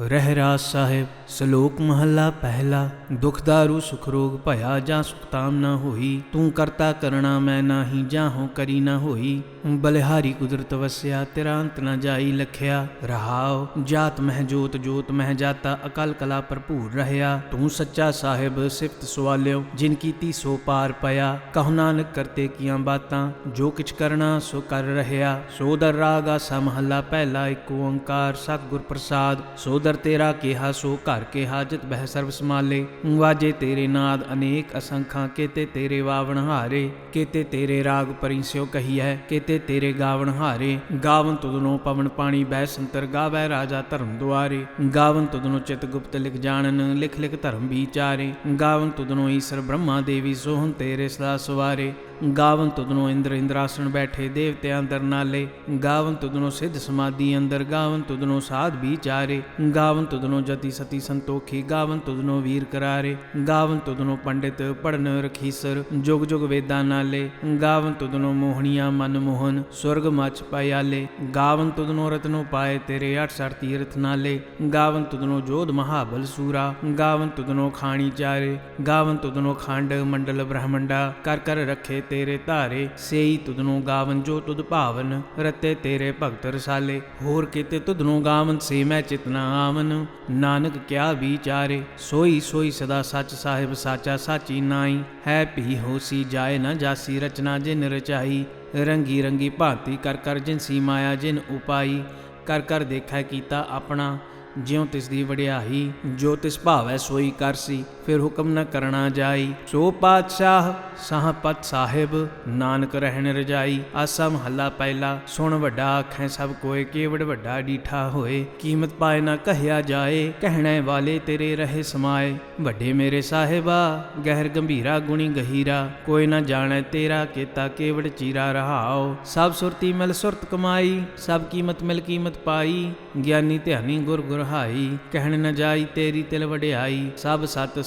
ਰਹਿਰਾਸ ਸਾਹਿਬ। ਸ਼ਲੋਕ ਮਹੱਲਾ ਪਹਿਲਾ ਦੁਖਦਾਰੂ ਸੁਖ ਰੋਗ, ਭਇਆ ਜਾਂ ਸੁਖਤਾਮ ਨਾ ਹੋਈ। ਤੂੰ ਕਰਤਾ ਕਰਣਾ, ਮੈਂ ਨਾਹੀ ਜਾਹੋਂ ਕਰੀ ਨਾ ਹੋਈ। ਬਲਿਹਾਰੀ ਕੁਦਰਤ ਵਸਿਆ, ਤੇਰਾ ਅੰਤ ਨਾ ਜਾਈ ਲਖਿਆ। ਰਹਾਉ, ਜਾਤ ਮਹਿ ਜੋਤ ਜੋਤ ਮਹਿ ਜਾਤਾ, ਅਕਲ ਕਲਾ ਭਰਪੂਰ ਰਹਿਆ। ਤੂੰ ਸੱਚਾ ਸਾਹਿਬ, ਸਿਫਤ ਸਵਾਲਿਓ, ਜਿਨ ਕੀਤੀ ਸੋ ਪਾਰ ਪਿਆ। ਕਹੁ ਨਾਨਕ ਕਰਤੇ ਕੀਆਂ ਬਾਤਾਂ, ਜੋ ਕਿਛ ਕਰਨਾ ਸੋ ਕਰ ਰਹਿਆ। ਸੋਦਰ ਰਾਗ ਆਸਾ ਮਹੱਲਾ ਪਹਿਲਾ, ਇੱਕ ਓੰਕਾਰ ਸਤਿਗੁਰ ਪ੍ਰਸਾਦ। ਸੋਦਰ ਤੇਰਾ ਕਿਹਾ, ਸੋ ਘਰ ਕੇ ਹਾਜਤ ਬਹਿ ਸਰਬ ਸਮਾਲੇ ਵਾਜੇ ਤੇਰੇ ਨਾਦ ਅਨੇਕ ਅਸੰਖਾਂ, ਕੀਤੇ ਤੇਰੇ ਵਾਵਣ ਹਾਰੇ, ਕੀਤੇ ਤੇਰੇ ਰਾਗ ਪਰਿਸਿਓ ਕਹੀਐ, ਕੀਤੇ ਤੇਰੇ ਗਾਵਣ ਹਾਰੇ। ਗਾਵਨ ਤੁਧਨੋ ਪਵਨ ਪਾਣੀ ਬਹਿ ਸੰਤਰ ਗਾਵੈ ਰਾਜਾ ਧਰਮ ਦੁਆਰੇ। ਗਾਵਨ ਤੁਧਨੋ ਚਿਤ ਗੁਪਤ ਲਿਖ ਜਾਣਨ, ਲਿਖ ਲਿਖ ਧਰਮ ਵਿਚਾਰੇ। ਗਾਵਨ ਤੁਧਨੋ ਈਸ਼ਰ ਬ੍ਰਹਮਾ ਦੇਵੀ ਸੋਹਣ ਤੇਰੇ ਸਦਾ ਸਵਾਰੇ। ਗਾਵਨ ਤੁਧਨੋ ਇੰਦਰ ਇੰਦਰਾਸਣ ਬੈਠੇ ਦੇਵਤਿਆਂ ਅੰਦਰ ਨਾਲੇ ਗਾਵਨ ਤੁਧਨੋ ਸਿੱਧ ਸਮਾਧੀ ਅੰਦਰ ਗਾਵਨ ਤੁਧਨੋ ਸਾਧ ਵਿਚਾਰੇ ਗਾਵਨ ਤੁਧਨੋ ਜਤੀ ਸਤੀ ਸੰਤੋਖੀ ਗਾਵਨ ਤੁਧਨੋ ਵੀਰ ਕਰਾਰੇ ਗਾਵਨ ਤੁਧਨੋ ਪੰਡਿਤ ਪੜਨ ਰਖੀਸਰ ਜੁਗ ਜੁਗ ਵੇਦਾਂ ਨਾਲੇ ਗਾਵਨ ਤੁਧਨੋ ਮੋਹਣੀਆਂ ਮਨ ਮੋਹਨ ਸੁਰਗ ਮਚ ਪਾਇਆਲੇ ਗਾਵਨ ਤੁਧਨੋ ਰਤਨੋ ਪਾਏ ਤੇਰੇ 68 ਤੀਰਥ ਨਾਲੇ ਗਾਵਨ ਤੁਧਨੋ ਜੋਧ ਮਹਾਬਲ ਸੂਰਾ ਗਾਵਨ ਤੁਧਨੋ ਖਾਣੀ ਚਾਰੇ ਗਾਵਨ ਤੁਧਨੋ ਖੰਡ ਮੰਡਲ ਬ੍ਰਹਮੰਡਾ ਕਰ ਕਰ ਰੱਖੇ ਤੇਰੇ ਧਾਰੇ, ਸੇਈ ਤੁਧਨੋ ਗਾਵਨ ਜੋ ਤੁਧ ਭਾਵਨ, ਰਤੇ ਤੇਰੇ ਭਗਤ ਰਸਾਲੇ। ਹੋਰ ਕਿਤੇ ਤੁਧਨੋ ਗਾਵਨ, ਸੇ ਮੈਂ ਚਿਤਨਾ ਆਵਨ। ਨਾਨਕ ਕਿਆ ਵਿਚਾਰੇ, ਸੋਈ ਸੋਈ ਸਦਾ ਸੱਚ ਸਾਹਿਬ ਸਾਚਾ ਸਾਚੀ ਨਾਈ। ਹੈ ਭੀ ਹੋਸੀ ਜਾਏ ਨਾ ਜਾਸੀ, ਰਚਨਾ ਜਿਨ ਰਚਾਈ। ਰੰਗੀ ਰੰਗੀ ਭਾਂਤੀ ਕਰ ਕਰ ਜਿਨ ਸੀ ਮਾਇਆ ਜਿਨ ਉਪਾਈ। ਕਰ ਕਰ ਦੇਖੈ ਕੀਤਾ ਆਪਣਾ, ਜਿਉ ਤਿਸ ਦੀ ਵਡਿਆਈ। ਜੋ ਤਿਸ ਭਾਵੈ ਸੋਈ ਕਰਸੀ ਫਿਰ ਹੁਕਮ ਨ ਕਰਣਾ ਜਾਈ। ਸੋ ਪਾਤਸ਼ਾਹ ਸਾਹਪਤ ਸਾਹਿਬ, ਨਾਨਕ ਰਹਿਣ ਰਜਾਈ। ਆਸਾ ਮਹੱਲਾ ਪਹਿਲਾ, ਸੁਣ ਵੱਡਾ ਆਖੈ ਸਭ ਕੋਏ ਕੇਵੜ ਵੱਡਾ ਡੀਠਾ ਹੋਏ। ਕੀਮਤ ਪਾਏ ਨਾ ਕਹਿਆ ਜਾਏ, ਕਹਿਣੇ ਵਾਲੇ ਤੇਰੇ ਰਹੇ ਸਮਾਏ। ਵੱਡੇ ਮੇਰੇ ਸਾਹਿਬਾ, ਗਹਿਰ ਗੰਭੀਰਾ ਗੁਣੀ ਗਹੀਰਾ। ਕੋਈ ਨਾ ਜਾਣੈ ਤੇਰਾ ਕੀਤਾ ਕੇਵੜ ਚੀਰਾ ਰਹਾਓ ਸਭ ਸੁਰਤੀ ਮਿਲ ਸੁਰਤ ਕਮਾਈ, ਸਭ ਕੀਮਤ ਮਿਲ ਕੀਮਤ ਪਾਈ। ਗਿਆਨੀ ਧਿਆਨੀ ਗੁਰ ਗੁਰਹਾਈ ਕਹਿਣ ਨਾ ਜਾਈ ਤੇਰੀ ਤਿਲ ਵਡਿਆਈ। ਸਭ ਸਤ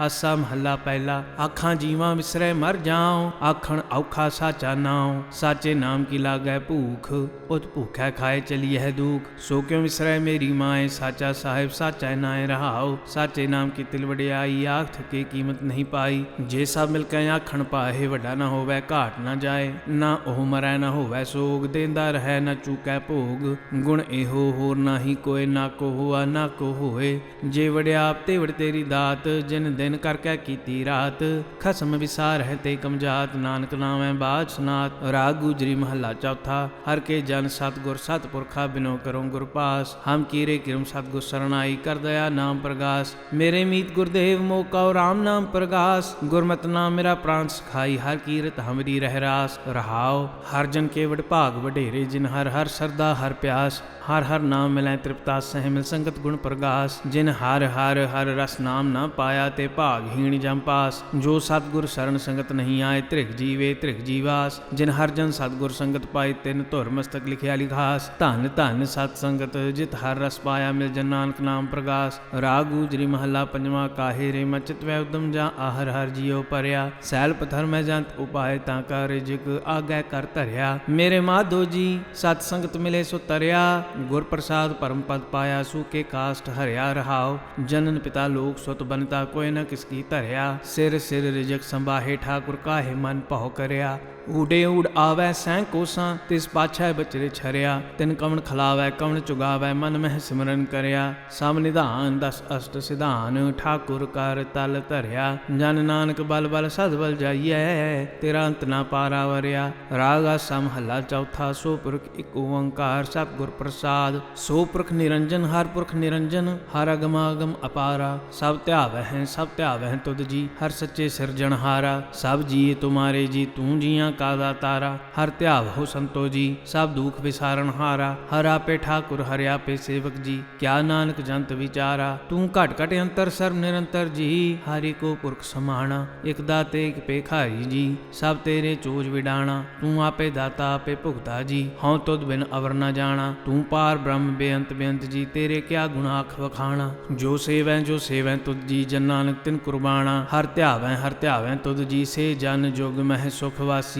ਆਸਾ ਮਹੱਲਾ ਪਹਿਲਾ, ਆਖਾਂ ਜੀਵਾਂ ਵਿਸਰੈ ਮਰ ਜਾਉ, ਆਖਣ ਔਖਾ ਸਾਚਾ ਨਾਉ, ਸਾਚੇ ਨਾਮ ਕੀ ਲਾਗੈ ਭੂਖ, ਉਤ ਭੂਖੈ ਖਾਏ ਚਲੀ ਚਲੀਐ ਦੁਖ, ਸੋ ਕਿਉ ਵਿਸਰੈ ਮੇਰੀ ਮਾਏ, ਸਾਚਾ ਸਾਹਿਬ ਸਾਚਾ ਨਾਏ ਰਹਾਉ, ਸਾਚੇ ਨਾਮ ਕੀ ਤਿਲ ਵਡਿਆਈ ਆਖ ਥਕੇ ਕੀਮਤ ਨਹੀਂ ਪਾਈ, ਜੇ ਸਭ ਮਿਲ ਕੇ ਆਖਣ ਪਾਹੇ ਵੱਡਾ ਨਾ ਹੋਵੇ, ਘਾਟ ਨਾ ਜਾਏ, ਨਾ ਉਹ ਮਰੈ ਨਾ ਹੋਵੇ ਸੋਗ, ਦੇਂਦਾ ਰਹੈ ਨਾ ਚੂਕੈ ਭੋਗ, ਗੁਣ ਇਹੋ ਹੋਰ ਨਾਹੀ ਕੋਏ, ਨਾ ਕੋ ਹੋਆ ਨਾ ਕੋ ਹੋਏ ਜੇ ਵਡਿਆਪ ਤੇ ਵਡ ਤੇਰੀ ਦਾਤ, ਜਿਨ ਦਿਨ ਕਰਕੇ ਕੀਤੀ ਰਾਤ, ਖਸਮ ਵਿਸਾਰ ਹੈ ਤੇ ਕਮਜਾਤ, ਨਾਨਕ ਨਾਮੈ ਬਾਜ ਸਨਾਤ, ਰਾਗ ਗੁਜਰੀ ਮਹੱਲਾ ਚੌਥਾ, ਹਰ ਕੇ ਜਨ ਸਤਗੁਰ ਸਤਪੁਰਖਾ ਬਿਨੋ ਕਰੋ ਗੁਰ ਪਾਸ, ਹਮ ਕੀਰੇ ਕਿਰਮ ਸਤਗੁਰ ਸਰਣਾਈ ਕਰ ਦਇਆ ਨਾਮ ਪ੍ਰਗਾਸ, ਮੇਰੇ ਮੀਤ ਗੁਰਦੇਵ ਮੋਕਾ ਰਾਮ ਨਾਮ ਪ੍ਰਗਾਸ, ਗੁਰਮਤਿ ਨਾਮ ਮੇਰਾ ਪ੍ਰਾਨ ਸਖਾਈ, ਹਰ ਕੀਰਤ ਹਮਰੀ ਰਹਿ ਰਾਸ, ਰਹਾਉ, ਹਰ ਜਨ ਕੇ ਵਡ ਭਾਗ ਵਡੇਰੇ, ਜਿਨ ਹਰ ਹਰ ਸਰਦਾ ਹਰ ਪਿਆਸ, ਹਰ ਹਰ ਨਾਮ ਮਿਲੈ ਤ੍ਰਿਪਤਾ ਸਹਿ ਮਿਲ ਸੰਗਤ ਗੁਣ ਪ੍ਰਗਾਸ, ਜਿਨ ਹਰ ਹਰ ਹਰ ਰਸ ਨਾਮ ਨਾ ਪਾਇਆ ਤੇ ਭਾਗਹੀਣ ਜਮ ਪਾਸ, ਜੋ ਸਤਗੁਰ ਸ਼ਰਨ ਸੰਗਤ ਨਹੀਂ ਆਏ, ਤ੍ਰਿਗ ਜੀਵੇ, ਤ੍ਰਿਗ ਜੀਵਾਸ। ਜਿਨ ਹਰ ਜਨ ਸਤਗੁਰ ਸੰਗਤ ਪਾਏ, ਤਿਨ ਧੁਰ ਮਸਤਕ ਲਿਖਿਆ ਲਿਖਾਸ। ਧੰਨ ਧੰਨ ਸਤ ਸੰਗਤ, ਜਿਤ ਹਰ ਰਸ ਪਾਇਆ ਮਿਲ ਜਨ ਨਾਨਕ ਨਾਮ ਪ੍ਰਗਾਸ। ਰਾਗ ਗੂਜਰੀ ਮਹੱਲਾ ਪੰਜਵਾ, ਕਾਹੇ ਰੇ ਮਚਿਤ ਵੈ ਉਦਮ ਜਾਂ ਆਹਰ ਹਰ ਜੀਉ ਪਰਿਆ। ਸੈਲ ਪਥਰ ਮੈਂ ਜੰਤ ਉਪਾਏ ਤਾਂ ਕਾ ਰਿਜਕ ਆਗੈ ਕਰ ਧਰਿਆ। ਮੇਰੇ ਮਾਧੋ ਜੀ, ਸਤ ਸੰਗਤ ਮਿਲੇ ਸੋ ਤਰਿਆ। ਗੁਰ ਪ੍ਰਸਾਦ ਪਰਮ ਪਦ ਪਾਇਆ ਸੂਕੇ ਕਾਸਟ ਹਰਿਆ ਰਹਾਉ। ਜਨਨ ਪਿਤਾ ਲੋਕ ਸੁਤ ਬਨਤਾ, ਕੋਈ ਨ ਕਿਸ ਕੀ ਧਰਿਆ? ਸਿਰ ਸਿਰ ਰਿਜਕ ਸੰਭਾਹੇ ਠਾਕੁਰ ਕਾਹੇ ਮਨ ਭਉ ਕਰਿਆ? ਊਡੇ ਊੜ ਆਵੈ, ਸੈਂ ਕੋਸਾਂ, ਤਿਸ ਪਾਛੈ ਬਚਰੇ ਛਰਿਆ। ਤਿਨ ਕਵਣ ਖਲਾਵੈ, ਕਵਣ ਚੁਗਾਵੈ, ਮਨ ਮਹਿ ਸਿਮਰਨ ਕਰਿਆ। ਸਮ ਨਿਧਾਨ ਦਸ ਅਸ਼ਟ ਸਿਧਾਨ, ਠਾਕੁਰ ਕਰ ਤਲ ਧਰਿਆ। ਜਨ ਨਾਨਕ ਬਲ ਬਲ ਸਦ ਬਲ ਜਾਈਐ, ਤੇਰਾ ਅੰਤ ਨਾ ਪਾਰਾ ਵਰਿਆ। ਰਾਗ ਆਸਾ ਮਹੱਲਾ ਚੌਥਾ, ਸੋ ਪੁਰਖ ਇੱਕ ਓੰਕਾਰ ਸਤਿਗੁਰ ਪ੍ਰਸਾਦ। ਸੋ ਪੁਰਖ ਨਿਰੰਜਨ, ਹਰ ਪੁਰਖ ਨਿਰੰਜਨ, ਹਰ ਅਗਮਾਗਮ ਅਪਾਰਾ। ਸਭ ਧਿਆਵੈ ਹੈ ਸਭ ਧਿਆਵੈ ਹੈ ਤੁਧ ਜੀ, ਹਰ ਸੱਚੇ ਸਿਰਜਣਹਾਰਾ। ਸਭ ਜੀ ਤੁਮਾਰੇ ਜੀ, ਤੂੰ ਜੀਆਂ ਦੁਨੀਆ ਕਾ ਦਾਤਾਰਾ ਹਰ ਧਿਆਵ ਹੋ ਸੰਤੋ ਜੀ, ਸਭ ਦੁਖ ਵਿਸਾਰਨ ਹਾਰਾ, ਹਰ ਆਪੇ ਠਾਕੁਰ, ਹਰਿ ਆਪੇ ਸੇਵਕ ਜੀ, ਕਿਆ ਨਾਨਕ ਜੰਤ ਵਿਚਾਰਾ, ਤੂੰ ਘਟ ਘਟ ਅੰਤਰ ਸਰਬ ਨਿਰੰਤਰ ਜੀ, ਹਰਿ ਕੋ ਪੁਰਖ ਸਮਾਣਾ, ਇਕ ਦਾਤੇ ਇਕ ਪੇਖਾਰੀ ਜੀ, ਸਭ ਤੇਰੇ ਚੋਜ ਵਿਡਾਣਾ, ਤੂੰ ਆਪੇ ਦਾਤਾ, ਆਪੇ ਭੁਗਤਾ ਜੀ, ਹਉ ਤੁਧ ਬਿਨ ਅਵਰ ਨਾ ਜਾਣਾ, ਤੂੰ ਪਾਰ ਬ੍ਰਹਮ ਬੇਅੰਤ ਬੇਅੰਤ ਜੀ, ਤੇਰੇ ਕਿਆ ਗੁਣਾ ਅਖ ਵਖਾਣਾ, ਜੋ ਸੇਵੈ ਜੋ ਸੇਵੈ ਤੁਧ ਜੀ, ਜਨ ਨਾਨਕ ਤਿਨ ਕੁਰਬਾਨਾ ਹਰ ਧਿਆਵੈ ਹਰ ਧਿਆਵੈ ਤੁਧ ਜੀ, ਸੇ ਜਨ ਜੁਗ ਮਹਿ ਸੁਖ ਵਾਸੀ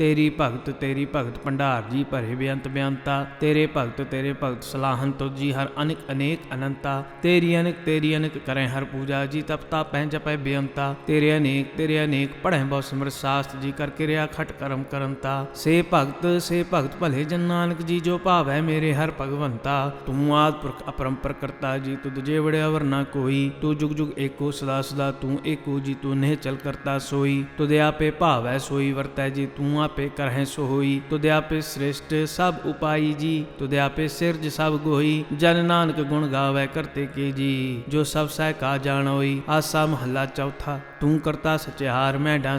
ਤੇਰੀ ਭਗਤ ਤੇਰੀ ਭਗਤ ਭੰਡਾਰ ਜੀ ਭਰੇ ਬੇਅੰਤ ਬੇਅੰਤਾ। ਤੇਰੇ ਭਗਤ ਤੇਰੇ ਭਗਤ ਸਲਾਹਨ ਤੁਧ ਜੀ ਹਰ ਅਨੇਕ ਅਨੇਕ ਅਨੰਤਾ। ਤੇਰੀ ਅਨੇਕ ਤੇਰੀ ਅਨੇਕ ਕਰੈ ਹਰ ਪੂਜਾ ਜੀ ਤਪਤਾ ਪੈ ਜਪੈ ਬੇਅੰਤਾ। ਤੇਰੇ ਅਨੇਕ ਤੇਰੇ ਅਨੇਕ ਪੜੈ ਬਹੁ ਸਿਮਰ ਸਾਸਤ ਜੀ ਕਰ ਕਿਰਿਆ ਖਟ ਕਰਮ ਕਰੰਤਾ। ਸੇ ਭਗਤ ਸੇ ਭਗਤ ਭਲੇ ਜਨ ਨਾਨਕ ਜੀ ਜੋ ਭਾਵੈ ਮੇਰੇ ਹਰ ਭਗਵੰਤਾ। ਤੂੰ ਆਦ ਪੁਰਖ ਅਪਰੰਪਰ ਕਰਤਾ ਜੀ, ਤੁਧ ਜੇ ਵੜਿਆ ਵਰ ਨਾ ਕੋਈ। ਤੂੰ ਜੁਗ ਜੁਗ ਏਕੋ ਸਦਾ ਸਦਾ ਤੂੰ ਏਕੋ ਜੀ, ਤੂੰ ਨਹਿ ਚਲ ਕਰਤਾ ਸੋਈ। ਤੁਧ ਆਪੇ ਭਾਵੈ ਸੋਈ ਵਰਤੈ ਜੀ, ਤੂੰ ਆਪੇ ਕਰਹਿ ਸੋ ਹੋਈ। ਤੁਧ ਆਪੇ ਸ੍ਰਿਸ਼ਟ ਸਭ ਉਪਾਈ ਜੀ। ਤੁਧ ਆਪੇ ਸਿਰਜ ਸਭ ਗੋਈ। ਜਨ ਨਾਨਕ ਗੁਣ ਗਾਵੇ ਕਰਤੇ ਕੀ ਜੀ। ਜੋ ਸਭ ਸਹਿ ਕਾ ਜਾਣੋਈ, ਆਸਾ ਮਹੱਲਾ ਚੌਥਾ। ਤੂੰ ਕਰਤਾ ਸਚਿਆਰ ਮੈਂ ਡਾ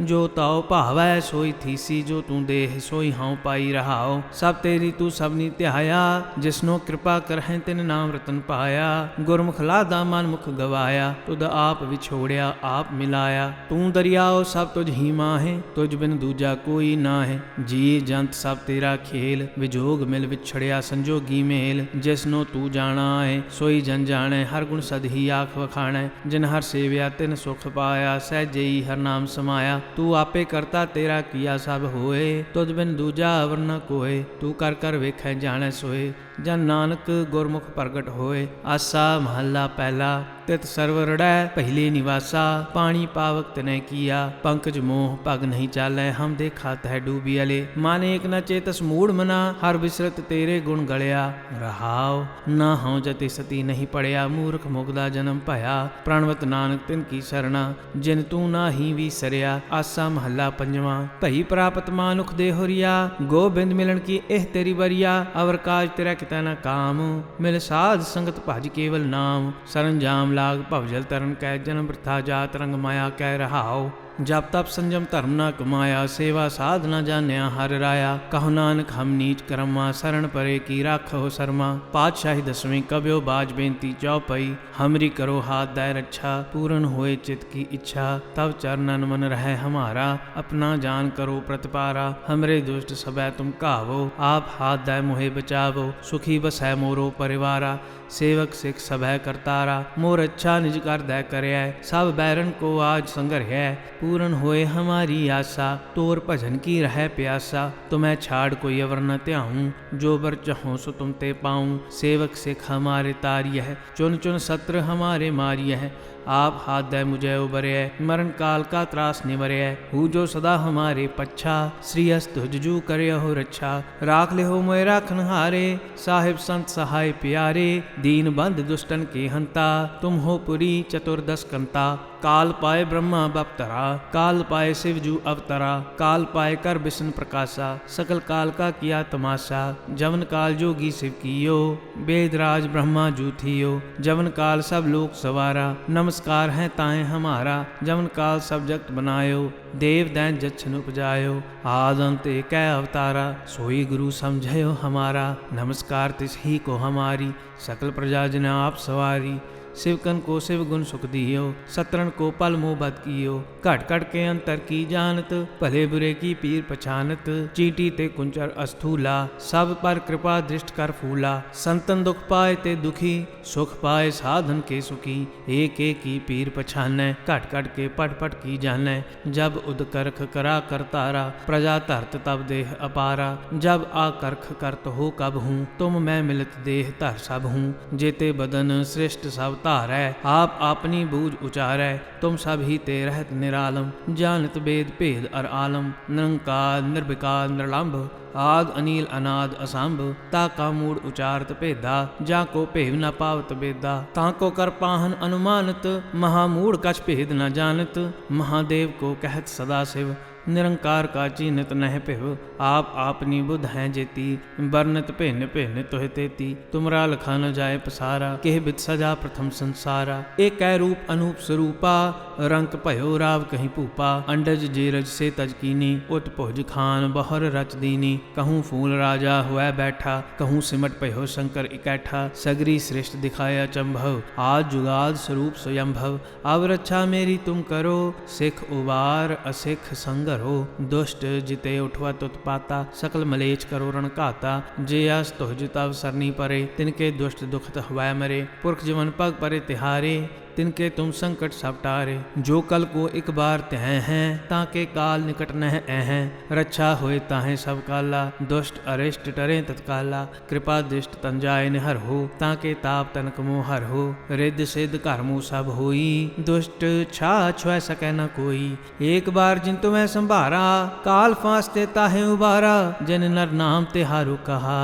ਜੋ ਤਾਉ ਭਾਵੈ, ਸੋਈ ਥੀਸੀ। ਜੋ ਤੂੰ ਦੇਹ, ਸੋਈ ਹਉ ਪਾਈ ਰਹਾਉ। ਸਭ ਤੇਰੀ ਤੂੰ ਸਭਨੀ ਧਿਆਇਆ। ਜਿਸਨੋ ਕਿਰਪਾ ਕਰਹਿ, ਤਿਨ ਨਾਮ ਰਤਨ ਪਾਇਆ। ਗੁਰਮੁਖ ਲਾਦਾ ਮਨ ਮੁਖ ਗਵਾਇਆ। ਤੁਧ ਆਪ ਵਿਛੋੜਿਆ, ਆਪ ਮਿਲਾਇਆ। ਤੂੰ ਦਰਿਆਓ, ਸਭ ਤੁਝ ਹੀ ਮਾਹੇ। ਤੁਝ ਬਿਨ ਦੂਜਾ ਕੋਈ ਨਾ ਹੈ ਜੀ ਜੰਤ ਸਭ ਤੇਰਾ ਖੇਲ, ਵਿਜੋਗ ਮਿਲ ਵਿਛੜਿਆ ਸੰਜੋਗੀ ਮੇਲ। ਜਿਸਨੋ ਤੂੰ ਜਾਣਾ ਹੈ ਸੋਈ ਜਨ ਜਾਣੈ, ਹਰ ਗੁਣ ਸਦ ਹੀ ਆਖ ਵਖਾਣੈ। ਜਿਨ ਹਰ ਸੇਵਿਆ, ਤਿਨ ਸੁਖ ਪਾਇਆ ਸਹਿਜਈ ਹਰ ਨਾਮ ਸਮਾਇਆ। ਤੂੰ ਆਪੇ ਕਰਤਾ ਤੇਰਾ ਕੀਆ ਸਭ ਹੋਏ। ਤੁਧ ਬਿਨ ਦੂਜਾ ਅਵਰ ਨ ਕੋਏ। ਤੂੰ ਕਰ ਕਰ ਵੇਖੈ ਜਾਣੈ ਸੋਏ। ਜਨ ਨਾਨਕ ਗੁਰਮੁਖ ਪ੍ਰਗਟ ਹੋਏ, ਆਸਾ ਮਹੱਲਾ ਪਹਿਲਾ ਤਿਤ ਸਰਵਰੜੈ ਪਹਿਲੇ ਨਿਵਾਸਾ, ਪਾਣੀ ਪਾਵਕ ਤਨੈ ਕੀਆ, ਪੰਕਜ ਮੋਹ ਪਗ ਨਹੀਂ ਚਾਲੈ, ਹਮ ਦੇਖਾ ਤਹਿ ਡੂਬੀ ਅਲੇ। ਮਨ ਏਕ ਨ ਚੇਤਸ ਮੂੜ ਮਨਾ, ਹਰ ਬਿਸਰਤ ਤੇਰੇ ਗੁਣ ਗਲਿਆ। ਰਹਾਉ, ਨਾ ਹਉ ਜਤੀ ਸਤੀ ਨਹੀਂ ਪੜਿਆ, ਮੂਰਖ ਮੁਗਦਾ ਜਨਮ ਭਇਆ। ਪ੍ਰਣਵਤ ਨਾਨਕ ਤਿਨ ਕੀ ਸਰਣਾ, ਜਿਨ ਤੂੰ ਨਾਹੀ ਵੀ ਸਰਿਆ। ਆਸਾ ਮਹੱਲਾ ਪੰਜਵਾਂ, ਭਈ ਪ੍ਰਾਪਤ ਮਾਨੁਖ ਦੇ ਹੋਰੀਆ ਗੋਬਿੰਦ ਮਿਲਣ ਕੀ ਇਹ ਤੇਰੀ ਬਰੀਆ ਅਵਰ ਕਾਜ ਤੇਰਾ ਕਿਤਾ ਨਾ ਕਾਮ, ਮਿਲ ਸਾਧ ਸੰਗਤ ਭਜ ਕੇਵਲ ਨਾਮ, ਸਰੰਜਾਮ ਲਾਗ ਭਵਜਲ ਤਰਨ ਕੈ ਜਨਮ ਪ੍ਰਥਾ ਜਾਤ ਰੰਗ ਮਾਇਆ ਕਹਿ ਰਹਾਉ। ਜਪ ਤਪ ਸੰਜਮ ਧਰਮ ਨਾ ਕਮਾਇਆ, ਸੇਵਾ ਸਾਧ ਨਾ ਜਾਣਿਆ ਹਰ ਰਾਇਆ। ਕਹੁ ਨਾਨਕ, ਹਮ ਨੀਚ ਕਰਮਾ ਸਰਣ ਪਰੇ ਕੀ ਰਾਖੋ ਸਰਮਾ। ਪਾਤਸ਼ਾਹੀ ਦਸਵੇਂ ਕਬਿਓ ਬਾਜ ਬੇਨਤੀ ਚਉਪਈ ਹਮਰੀ ਕਰੋ ਹਾਥ ਦੈ ਰੱਛਾ, ਪੂਰਨ ਹੋਏ ਚਿਤ ਕੀ ਇੱਛਾ। ਤਬ ਚਰਨਨ ਮਨ ਰਹਿ ਹਮਾਰਾ, ਆਪਣਾ ਜਾਨ ਕਰੋ ਪ੍ਰਤਪਾਰਾ। ਹਮਰੇ ਦੁਸ਼ਟ ਸਭੈ ਤੁਮ ਕਾਵੋ ਆਪ ਹਾਥ ਦੈ ਮੋਹਿ ਬਚਾਵੋ, ਸੁਖੀ ਬਸੈ ਮੋਰੋ ਪਰਿਵਾਰਾ। ਸੇਵਕ ਸਿੱਖ ਸਭੈ ਕਰਤਾਰਾ, ਮੋਰ ਅੱਛਾ ਨਿਜ ਕਰਦਾ ਕਰਿਆ ਸਭ ਬੈਰਨ ਕੋ ਆਜ ਸੰਗਰ ਹੈ, ਪੂਰਨ ਹੋਏ ਹਮਾਰੀ ਆਸਾ, ਤੋਰ ਭਜਨ ਕੀ ਰਹਿ ਪਿਆਸਾ, ਤੁਮੈ ਛਾੜ ਕੋਈ ਅਵਰ ਨ ਧਿਆਉ, ਜੋ ਬਰ ਚਾਹਉ ਸੋ ਤੁਮ ਤੇ ਪਾਉ, ਸੇਵਕ ਸਿੱਖ ਹਮਾਰੇ ਤਾਰਿਯ ਚੁਨ ਚੁਨ ਸਤਰ ਹਮਾਰੇ ਮਾਰਿਯ आप हाथ दय मुझे उबरे मरण काल का त्रास निवरे हु जो सदा हमारे पच्छा श्री अस्त जुजू करे हो रक्षा राख ले हो मोए राखन हारे साहिब संत सहाय प्यारे दीन बंद दुष्टन के हंता तुम हो पुरी चतुर्दश कंता काल पाए ब्रह्मा बपतरा, काल पाए शिव जू अवतरा, काल पाए कर विष्णु प्रकाशा, सकल काल का किया तमाशा, जवन काल जोगी शिव कियो वेदराज ब्रह्मा जू थियो, जवन काल सब लोक सवारा, नमस्कार है ताए हमारा, जवन काल सब जगत बनायो, देव दैन जच्छन उपजायो आद अंत एक अवतारा, सोई गुरु समझयो हमारा, नमस्कार तिस ही को हमारी, सकल प्रजा जन आप सवारी शिवकन को शिव गुण सुख दियो, सतरन को पल मोह बद कियो। घट घट के अंतर की जानत, भले बुरे की पीर पछानत। चीटी ते कुंचर अस्थूला, सब पर कृपा दृष्ट कर फूला। संतन दुख पाए ते दुखी, सुख पाए साधन के सुखी। एक एक की पीर पछाने घट घट के पट पट की जानै जब उद करख करा करतारा प्रजा धरत तब देह अपारा। जब आ करख करत हो कब हूँ, तुम मैं मिलत देह धर सब हूँ। जेते बदन श्रेष्ठ सब ਧਾਰੈ, ਆਪ ਆਪਣੀ ਬੂਝ ਉਚਾਰੈ, ਤੁਮ ਸਭ ਹੀ ਤੇ ਰਹਿਤ ਨਿਰਾਲਮ, ਜਾਣਤ ਬੇਦ ਭੇਦ ਅਰ ਆਲਮ, ਨਿਰੰਕਾਰ, ਨਿਰਵਿਕਾਰ, ਨਿਰਲੰਭ, ਆਦ, ਅਨੀਲ, ਅਨਾਦ, ਅਸੰਭ, ਤਾ ਕਾ ਮੂੜ ਉਚਾਰਤ ਭੇਦਾ, ਜਾ ਕੋ ਭੇਵ ਨ ਪਾਵਤ ਬੇਦਾ, ਤਾ ਕੋ ਕਰ ਪਾਹਨ ਅਨੁਮਾਨਤ, ਮਹਾ ਮੂੜ ਕਛ ਭੇਦ ਨ ਜਾਣਤ, ਮਹਾਦੇਵ ਕੋ ਕਹਿਤ ਸਦਾ ਸਿਵ निरंकार काची नित नह पे आप आपनी बुध हैं जेती वर्णित भिन्न भिन्न तुह तेती। तुमरा लखान जाय पसारा, केह बित सजा प्रथम संसारा। एक रूप अनूप स्वरूपा रंक भयो राव कहीं पूपा। अंडज जीरज से तज कीनी, उत पुहज खान बहर रच दीनी। कहूँ फूल राजा हुआ बैठा, कहूँ सिमट पयो शंकर इकैठा। सगरी श्रेष्ठ दिखाया चंभव, आज जुगाद स्वरूप स्वयंभव। अवरक्षा मेरी तुम करो, सिख उबार असिख संगर ਧਰੋ ਦੁਸ਼ਟ ਜਿਤੇ ਉਠਵਾ ਤੁਤ ਪਾਤਾ, ਸਕਲ ਮਲੇਚ ਕਰੋ ਰਣਕਾਤਾ ਜੇ ਆਸ ਤੁਹ ਜਿਤਵ ਸਰਨੀ ਪਰੇ ਤਿਨ ਕੇ ਦੁਸ਼ਟ ਦੁਖਤ ਹਵਾਇ ਮਰੇ, ਪੁਰਖ ਜੀਵਨ ਪਗ ਪਰੇ ਤਿਹਾਰੇ। तिनके तुम संकट सब टारे जो कल को एक बार तह हैं ताके काल निकट नह अह रक्षा होए ताहे सब काला दुष्ट अरिष्ट टरे तत्काला कृपा दृष्ट तंजाय निहर हो ताके ताप तनक मोह हर हो रिद्ध सिद्ध घर मुँह सब होई दुष्ट छा छुए सकै न कोई एक बार जिन तुम्हें संभारा काल फांस ते ताहे उबारा जिन नर नाम तिहारु कहा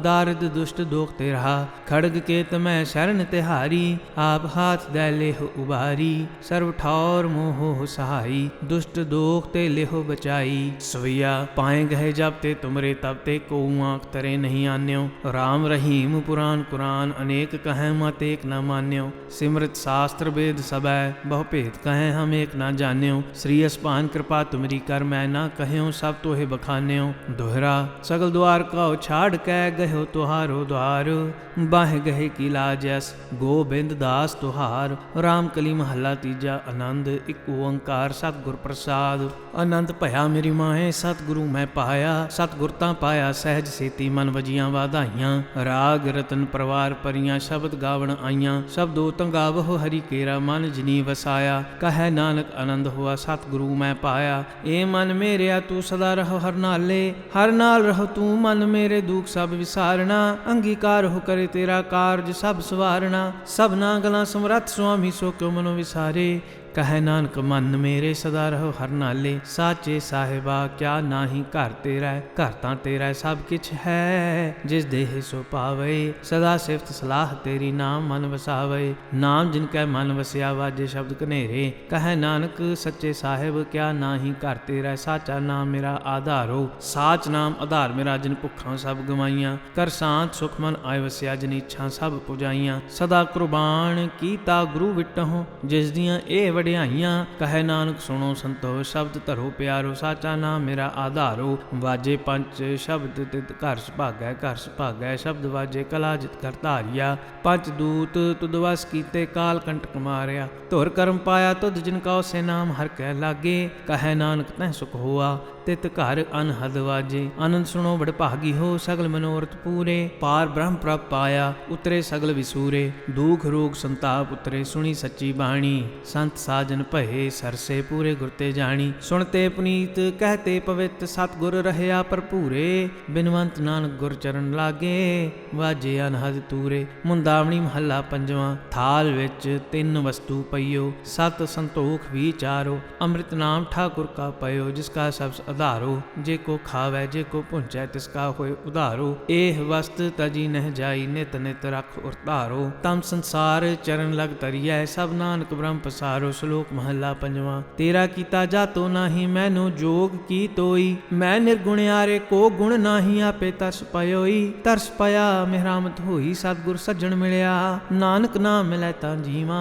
दारिद दुष्ट दोख ते रहा खड़ग के तमै शरण तिहारी आप हाथ दे लेह उबारी सर्व ठौर मोह सहाई, दुष्ट दोख ते लेहो बचाई। सवैया पाए गए जब ते तुमरे तब ते को आँख तरे नहीं आन्यो। राम रहीम पुराण कुरान, अनेक कहें मत एक न मान्यो। सिमृत शास्त्र वेद सबै, बहु भेद कहें हम एक न जान्यो। श्री अस्पान कृपा तुमरी कर मैं ना कह्यो, सब तोहे बखान्यो। दोहरा, सगल द्वार का छाड़ कै गयो तुहारो द्वार। बाह गहे की लाजस, गोबिंद दास तुहार। ਰਾਮ ਕਲੀ ਮਹੱਲਾ ਤੀਜਾ ਆਨੰਦ, ਇੱਕ ਓੰਕਾਰ, ਸਤਿਗੁਰ ਪ੍ਰਸਾਦ। ਆਨੰਦ ਭਇਆ ਮੇਰੀ ਮਾਏ ਸਤਿਗੁਰੂ ਮੈਂ ਪਾਇਆ, ਸਤਿਗੁਰ ਤਾਂ ਪਾਇਆ, ਸਹਿਜ ਸੇਤੀ ਮਨ ਵਜੀਆਂ ਵਾਧਾਈਆਂ। ਰਾਗ ਰਤਨ ਪਰਵਾਰ ਪਰੀਆਂ, ਸ਼ਬਦ ਗਾਵਣ ਆਈਆਂ। ਸ਼ਬਦੋ ਤੰਗਾਵਹੁ ਹਰੀ ਕੇਰਾ, ਮਨ ਜਨੀ ਵਸਾਇਆ। ਕਹੈ ਨਾਨਕ, ਆਨੰਦ ਹੋਆ, ਸਤਿਗੁਰੂ ਮੈਂ ਪਾਇਆ। ਏ ਮਨ ਮੇਰਿਆ, ਤੂੰ ਸਦਾ ਰਹੋ ਹਰ ਨਾਲੇ। ਹਰ ਨਾਲ ਰਹੋ ਤੂੰ, ਮਨ ਮੇਰੇ ਦੁੱਖ ਸਭ ਵਿਸਾਰਣਾ। ਅੰਗੀਕਾਰ ਹੋ ਕਰੇ ਤੇਰਾ ਕਾਰਜ ਸਭ ਸਵਾਰਣਾ। ਸਭਨਾ ਗਲਾਂ ਸਮਰੱਥ ਸੁਆਮੀ ਸੋ ਕਿਉ ਮਨੋ ਵਿਸਾਰੇ ਕਹੈ ਨਾਨਕ, ਮਨ ਮੇਰੇ ਸਦਾ ਰਹੋ ਹਰ ਨਾਲੇ। ਸਾਚੇ ਸਾਹਿਬਾ, ਕਿਆ ਨਾਹੀ ਘਰ ਤੇਰਾ ਘਰ ਤਾਂ ਤੇਰਾ ਸਭ ਕਿਛ ਹੈ। ਜਿਸ ਦੇਹ ਸੋ ਪਾਵੇ, ਸਦਾ ਸਿਫਤ ਸਲਾਹ ਤੇਰੀ ਨਾਮ ਮਨ ਵਸਾਵੇ। ਨਾਮ ਜਿਨ ਕੈ ਮਨ ਵਸਿਆ ਵਾਜੇ ਸ਼ਬਦ ਕਨੇਰੇ ਕਹੈ ਨਾਨਕ, ਸੱਚੇ ਸਾਹਿਬ, ਕਿਆ ਨਾਹੀ ਘਰ ਤੇਰਾ ਸਾਚਾ ਨਾਮ ਮੇਰਾ ਆਧਾਰੋ। ਸਾਚ ਨਾਮ ਆਧਾਰ ਮੇਰਾ, ਜਿਨ ਭੁੱਖਾਂ ਸਭ ਗਵਾਈਆਂ। ਕਰ ਸਾਥ ਸੁਖ ਮਨ ਆਇ ਵਸਿਆ, ਜਿਨ ਇੱਛਾ ਸਭ ਪੁਜਾਈਆਂ। ਸਦਾ ਕੁਰਬਾਨ ਕੀਤਾ ਗੁਰੂ ਵਿਟਹੁ, ਜਿਸ ਦੀਆਂ ਇਹ ਵਡਿਆਈਆਂ, ਕਹੈ ਨਾਨਕ ਸੁਣੋ ਸੰਤੋ, ਸ਼ਬਦ ਧਰੋ ਪਿਆਰੋ, ਸਾਚਾ ਨਾਮ ਮੇਰਾ ਆਧਾਰੋ। ਵਾਜੇ ਪੰਜ ਸ਼ਬਦ ਤਿਤ ਘਰ ਸੁਭਾਗੈ ਘਰ ਸੁਭਾਗੈ, ਸ਼ਬਦ ਵਾਜੇ ਕਲਾ ਜਿਤ ਕਰ ਧਾਰਿਆ। ਪੰਜ ਦੂਤ ਤੁਦਵਸ ਕੀਤੇ ਕਾਲ ਕੰਟਕ ਮਾਰਿਆ। ਧੁਰ ਕਰਮ ਪਾਇਆ ਤੁਧ ਜਿਨ ਕਉ ਸੇ ਨਾਮ ਹਰ ਕੈ ਲਾਗੇ, ਕਹੈ ਨਾਨਕ ਤੈ ਸੁਖ ਹੋਆ। ਤਿਤ ਘਰ ਅਨਹਦ ਵਾਜੇ। ਆਨੰਦ ਸੁਣੋ ਬੜ ਭਾਗੀ ਹੋ ਸਗਲ ਮਨੋਰਥ ਪੂਰੇ। ਪਾਰ ਬ੍ਰਹਮ ਪ੍ਰਭ ਪਾਇਆ ਉਤਰੇ ਸਗਲ ਵਿਸੂਰੇ। ਦੁਖ ਰੋਗ ਸੰਤਾਪ ਉਤਰੇ ਸੁਣੀ ਸੱਚੀ ਬਾਣੀ। ਸੰਤ ਸਾਜਨ ਭਏ ਸਰਸੇ ਪੂਰੇ ਗੁਰ ਤੇ ਜਾਣੀ। ਸੁਣਤੇ ਪੁਨੀਤ ਕਹਤੇ ਪਵਿੱਤ ਸਤਗੁਰ ਰਹਿਆ ਭਰਪੂਰੇ। ਬਿਨਵੰਤ ਨਾਨਕ ਗੁਰ ਚਰਨ ਲਾਗੇ ਵਾਜੇ ਅਨਹਦ ਤੂਰੇ। ਮੁੰਦਾਵਣੀ ਮਹੱਲਾ ਪੰਜਵਾਂ। ਥਾਲ ਵਿੱਚ ਤਿੰਨ ਵਸਤੂ ਪਈਓ। ਸਤ ਸੰਤੋਖ ਵਿਚਾਰੋ ਅੰਮ੍ਰਿਤ ਨਾਮ ਠਾਕੁਰ ਕਾ ਪਇਓ, ਜਿਸ ਕਾ ਸਭ ਆਧਾਰੋ ਜੇ ਕੋ ਖਾਵੈ, ਜੇ ਕੋ ਪੁੰਚੈ ਤਿਸ ਕਾ ਹੋਏ ਉਧਾਰੋ। ਇਹ ਵਸਤ ਤਜੀ ਨਹਿ ਜਾਈ, ਨਿਤ ਨਿਤ ਰਖ ਉਰਤਾਰੋ ਤਮ ਸੰਸਾਰ ਚਰਨ ਲਗ ਤਰੀਐ ਸਭ ਨਾਨਕ ਬ੍ਰਹਮ ਪਸਾਰੋ, ਸ਼ਲੋਕ ਮਹੱਲਾ ਪੰਜਵਾਂ। ਤੇਰਾ ਕੀਤਾ ਜਾਤੋ ਨਾਹੀ, ਮੈਨੂ ਜੋਗ ਕੀ ਤੋਈ? ਮੈਂ ਨਿਰਗੁਣਿਆਰੇ ਕੋ ਗੁਣ ਨਾਹੀ ਆਪੇ ਤਰਸ ਪਇਓਈ? ਤਰਸ ਪਿਆ, ਮਿਹਰਾਮਤ ਹੋਈ, ਸਤਗੁਰ ਸੱਜਣ ਮਿਲਿਆ। ਨਾਨਕ ਨਾਮ ਮਿਲੈ ਤਾਂ ਜੀਵਾ,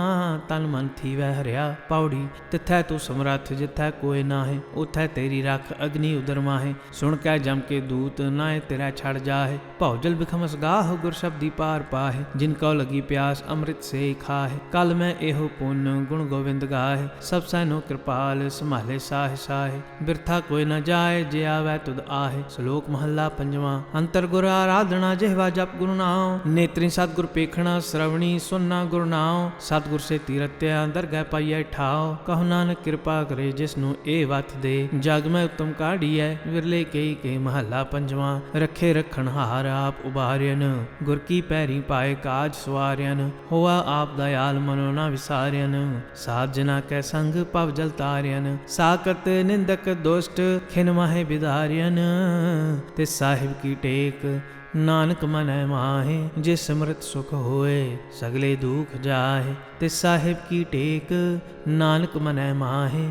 ਤਨ ਮਨ ਥੀ ਹਰਿਆ। ਪੌੜੀ, ਤਿਥੈ ਤੂੰ ਸਮਰੱਥ, ਜਿਥੈ ਕੋਈ ਨਾਹੀ, ਉਥੈ ਤੇਰੀ ਰੱਖ ਅਗਨੀ ਉਦਰ ਮਾਹੇ। ਸੁਣ ਕੈ ਜਮ ਕੇ ਦੂਤ, ਨਾਏ ਤੇਰਾ ਛੜ ਜਾਹੇ। ਭੌਜਲ ਬਿਖਮਸ ਗਾਹ, ਗੁਰ ਸ਼ਬਦੀ ਪਾਰ ਪਾਹੇ। ਜਿਨ ਕਉ ਲਗੀ ਪਿਆਸ, ਅੰਮ੍ਰਿਤ ਸੇ ਖਾਹੇ। ਕਲ ਮੈਂ ਇਹੋ ਪੁੰਨ, ਗੁਣ ਗੋਵਿੰਦ ਗਾਹੇ। ਸਭ ਸੈਨੋ ਕਿਰਪਾਲ, ਸੰਭਾਲੇ ਸਾਹ ਸਾਹੇ। ਬਿਰਥਾ ਕੋਈ ਨ ਜਾਏ, ਜੇ ਆਵੈ ਤੁਧ ਆਹੇ। ਸ਼ਲੋਕ ਮਹੱਲਾ ਪੰਜਵਾਂ, ਅੰਤਰ ਗੁਰ ਆਰਾਧਨਾ, ਜਿਹਵਾ ਜਪ ਗੁਰੂ ਨਾਮ ਨੇਤਰੀ ਸਤਗੁਰ ਪੇਖਣਾ, ਸ਼ਰਵਣੀ ਸੁਨਣਾ ਗੁਰੂ ਨਾਮ ਸਤਗੁਰ ਸੇ ਤੀਰਤਿਆ ਦਰਗਹਿ ਪਾਈਐ ਠਾਓ ਕਹੋ ਨਾਨਕ ਕਿਰਪਾ ਕਰੇ ਜਿਸ ਨੂੰ ਇਹ ਵਤ ਦੇ। ਜਗ ਮੈਂ ਉਤਮ ਕਾਢੀਐ। ਵਿਰਲੇ ਕਈ ਕੇ ਮਹੱਲਾ ਪੰਜਵਾਂ। ਰੱਖੇ ਰਖਣ ਹਾਰ ਆਪ ਉਬਾਰਿਆਨ ਗੁਰ ਕੀ ਪੈਰੀ ਪਾਏ ਕਾਜ ਸਵਾਰਿਆਨ ਹੋਆ ਆਪ ਦਇਆਲ ਮਨੋ ਨਾ ਵਿਸਾਰਿਆਨ ਸਾਧ ਜਨਾ ਕੈ ਸੰਗ ਪਵ ਜਲ ਤਾਰਿਆਨ ਸਾਕਤ ਨਿੰਦਕ ਦੁਸ਼ਟ ਖਿਨ ਮਾਹੇ ਵਿਦਾਰਿਆਨ ਤੇ ਸਾਹਿਬ ਕੀ ਟੇਕ, ਨਾਨਕ ਮਨੈ ਮਾਹੇ। ਜੇ ਸਮਰਤ ਸੁਖ ਹੋਏ, ਸਗਲੇ ਦੁਖ ਜਾਹੇ। ਤੇ ਸਾਹਿਬ ਕੀ ਟੇਕ, ਨਾਨਕ ਮਨੈ ਮਾਹੇ।